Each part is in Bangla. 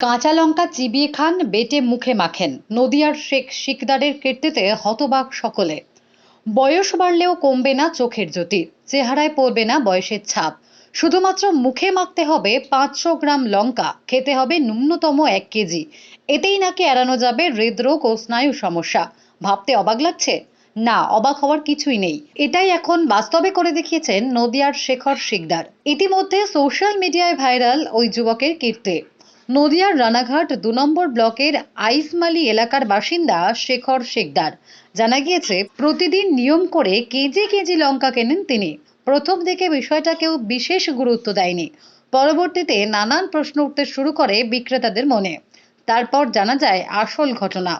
কাঁচা লঙ্কা চিবিয়ে খান, বেটে মুখে মাখেন। নদিয়ার শেখ শিকদারের কীর্তিতে হতবাক সকলে। বয়স বাড়লেও কমবে না চোখের জ্যোতি। চেহারায় পড়বে না বয়সের ছাপ। শুধুমাত্র মুখে মাখতে হবে পাঁচশো গ্রাম লঙ্কা, খেতে হবে ন্যূনতম এক কেজি। এতেই নাকি এড়ানো যাবে হৃদরোগ ও স্নায়ু সমস্যা। ভাবতে অবাক লাগছে? না, অবাক হওয়ার কিছুই নেই। এটাই এখন বাস্তবে করে দেখিয়েছেন নদিয়ার শেখর শিকদার। ইতিমধ্যে সোশ্যাল মিডিয়ায় ভাইরাল ওই যুবকের কীর্তি। নদিয়ার রানাঘাট দু নম্বর ব্লকের আইসমালি এলাকার বাসিন্দা শেখর শেখদার জানা গিয়েছে প্রতিদিন নিয়ম করে কেজি কেজি লঙ্কা কেনেন তিনি। প্রথম দিকে বিষয়টা কেউ বিশেষ গুরুত্ব দেয়নি। পরবর্তীতে নানান প্রশ্ন উঠতে শুরু করে বিক্রেতাদের মনে। তারপর জানা যায় আসল ঘটনা।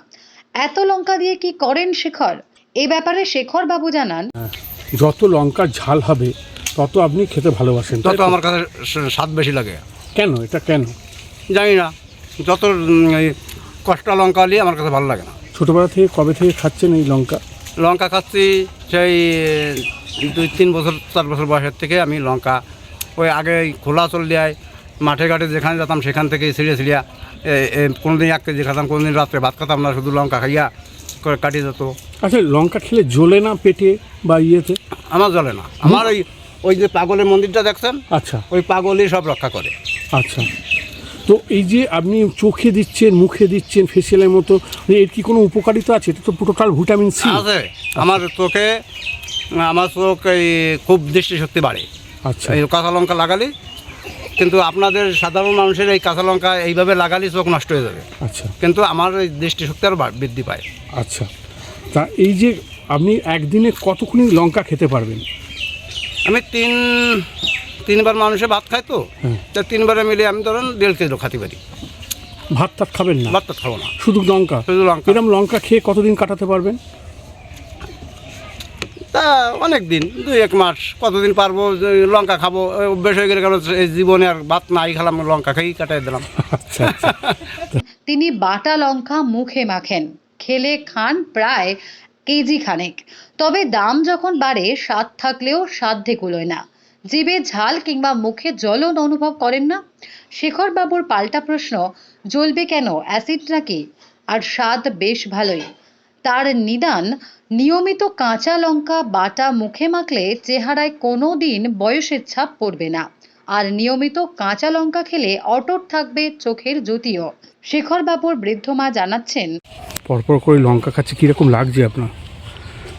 এত লঙ্কা দিয়ে কি করেন শেখর? এ ব্যাপারে শেখর বাবু জানান। যত লঙ্কা ঝাল হবে তত আপনি খেতে ভালোবাসেন তত আমার কাছে স্বাদ বেশি লাগে। কেন? এটা কেন? জানি না। যত কষ্টা লঙ্কা নিয়ে আমার কাছে ভালো লাগে না। ছোটোবেলা থেকে কবে থেকে খাচ্ছেন এই লঙ্কা? লঙ্কা খাচ্ছি সেই দুই তিন বছর চার বছর বয়সের থেকে আমি লঙ্কা ওই আগে খোলা চল দেয় মাঠে ঘাটে যেখানে যেতাম সেখান থেকে ছিঁড়ে ছিঁড়িয়া কোনো দিন এক কেজি খেতাম কোনো দিন রাত্রে ভাত খেতাম না শুধু লঙ্কা খাইয়া করে কাটিয়ে যেত। আচ্ছা লঙ্কা খেলে জ্বলে না পেটে বা ইয়েতে? আমার জ্বলে না। আমার ওই ওই যে পাগলের মন্দিরটা দেখছেন? আচ্ছা। ওই পাগলই সব রক্ষা করে। আচ্ছা। তো এই যে আপনি চোখে দিচ্ছেন মুখে দিচ্ছেন ফেসিয়ালের মতো মানে এর কি কোনো উপকারিতা আছে? এটা তো টোটাল ভিটামিন সি আছে। আমার চোখে আমার চোখ এই খুব দৃষ্টিশক্তি বাড়ে। আচ্ছা। এই কাঁচা লঙ্কা লাগালে কিন্তু আপনাদের সাধারণ মানুষের এই কাঁচা লঙ্কা এইভাবে লাগালে চোখ নষ্ট হয়ে যাবে। আচ্ছা। কিন্তু আমার এই দৃষ্টিশক্তি আরও বৃদ্ধি পায়। আচ্ছা। তা এই যে আপনি একদিনে কতক্ষণ লঙ্কা খেতে পারবেন? আমি তিন তিনবার মানুষে ভাত খায় তো। তা তিনবারে মিলে আমি ধরেন দেড় কেজি খাতে পারি। ভাত টাত খাবেন না? ভাত তো খাব না। শুধু লঙ্কা? শুধু লঙ্কা। এরকম লঙ্কা খেয়ে কতদিন কাটাতে পারবেন? তা অনেক দিন দুই এক মাস। কতদিন পারব লঙ্কা খাব অভ্যেস হয়ে গেলে কারণ এই জীবনে আর ভাত নাই খেলাম লঙ্কা খেয়েই কাটাই দিলাম। আচ্ছা আচ্ছা। তিনি বাটা লঙ্কা মুখে মাখেন খেলে খান প্রায় কেজি খানেক। তবে দাম যখন বাড়ে স্বাদ থাকলেও সাধ্যে কুলোয় না। জিভে ঝাল কিংবা মুখে জ্বলন অনুভব করেন না? শেখর বাবুর পাল্টা প্রশ্ন, জ্বলবে কেন, অ্যাসিড নাকি? আর স্বাদ বেশ ভালোই। তার নিদান, নিয়মিত কাঁচা লঙ্কা বাটা মুখে মাখলে চেহারায় কোনো দিন বয়সের ছাপ পড়বে না। আর নিয়মিত কাঁচা লঙ্কা খেলে অটট থাকবে চোখের জ্যোতিও শেখর বাবুর বৃদ্ধ মা জানাচ্ছেন, পরপর করে লঙ্কা খাচ্ছে, কীরকম লাগছে আপনার?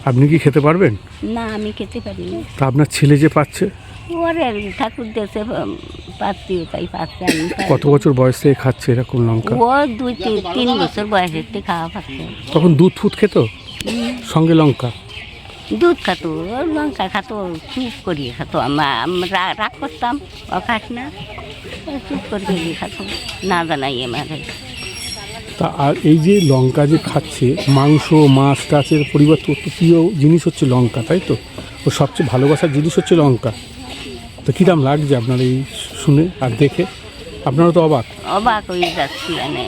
আপনি কি খেতে পারবেন? না আমি খেতে পারি না। তা আপনার ছেলে যে পাচ্ছে? ওরে ঠাকুর দেশে পাচ্ছি তাই পাচ্ছে আমি কত বছর বয়স থেকে খাচ্ছে এরকম লঙ্কা? ও দুই তিন তিন বছর বয়সের থেকে খাওয়া পাচ্ছে। তখন দুধ ফুট খেত? সঙ্গে লঙ্কা? দুধ খাতো লঙ্কা খাতো চুপ করিয়ে খাতো। আমা- আমরা রাগ করতাম ও খাস না ও চুপ করিয়ে খাতো না জানাই আমাকে তা আর এই যে লঙ্কা যে খাচ্ছে মাংস মাছ টাচের পরিবর্তে ওর তো প্রিয় জিনিস হচ্ছে লঙ্কা তাই তো? ও সবচেয়ে ভালোবাসার জিনিস হচ্ছে লঙ্কা। তো কীরকম লাগছে আপনার এই শুনে আর দেখে? আপনারা তো অবাক। অবাক হয়ে যাচ্ছি মানে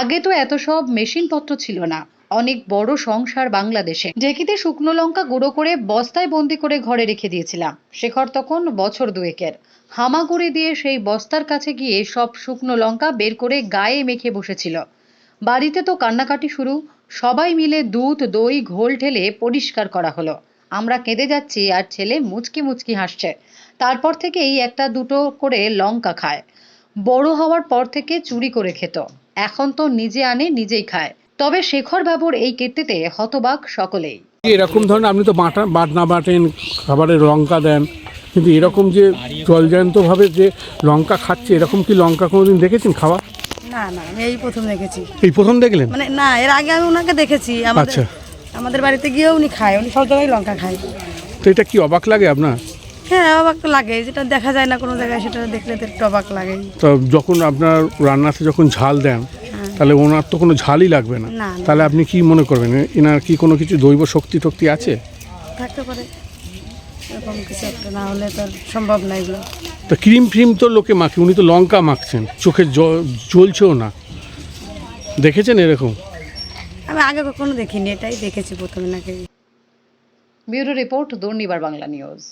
আগে তো এত সব মেশিনপত্র ছিল না। অনেক বড় সংসার বাংলাদেশে। ঢেকিতে শুকনো লঙ্কা গুঁড়ো করে বস্তায় বন্দি করে ঘরে রেখে দিয়েছিলাম। শেখর তখন বছর দুয়েকের। হামাগুড়ি দিয়ে সেই বস্তার কাছে গিয়ে সব শুকনো লঙ্কা বের করে গায়ে মেখে বসেছিল। বাড়িতে তো কান্নাকাটি শুরু। সবাই মিলে দুধ, দই, ঘোল ঢেলে পরিষ্কার করা হলো। আমরা কেঁদে যাচ্ছি আর ছেলে মুচকি মুচকি হাসছে। তারপর থেকেই একটা দুটো করে লঙ্কা খায়। বড় হওয়ার পর থেকে চুরি করে খেত। এখন তো নিজে আনে, নিজেই খায়। তবে শেখর বাবুর এই কীর্তিতে হতবাক সকলেই। এরকম ধরনের, আপনি তো বাটা বাটনা বাটেন, খাবারে লঙ্কা দেন, কিন্তু এরকম যে জলজান্তভাবে যে লঙ্কা খাচ্ছে, এরকম কি লঙ্কা কোনোদিন দেখেছেন খাওয়া? না না আমি এই প্রথম দেখেছি। এই প্রথম দেখলেন? মানে না এর আগে আমি ওনাকে দেখেছি। আমাদের আচ্ছা। আমাদের বাড়িতে গিয়েও উনি খায় উনি সব জায়গায় লঙ্কা খায়। তো এটা কি অবাক লাগে আপনার? হ্যাঁ অবাক তো লাগে যেটা দেখা যায় না কোনো জায়গায় সেটা দেখলে তো একটু অবাক লাগে। তো যখন আপনার রান্নাতে যখন ঝাল দেন তাহলে ওনার তো কোনো ঝালই লাগবে না। না, না। তাহলে আপনি কি মনে করবেন? এনার কি কোনো কিছু দৈব শক্তি টক্তি আছে? থাকতে পারে। এরকম কিছু একটা না হলে তো আর সম্ভব না এগুলো। তো ক্রিম ফ্রিম তো লোকে মাখে উনি তো লঙ্কা মাখছেন চোখে জ্বলছেও না। দেখেছেন এরকম? আমি আগে কখনো দেখিনি এটাই দেখেছি প্রথমে নাকি। Bureau report Durnibar Bangla news.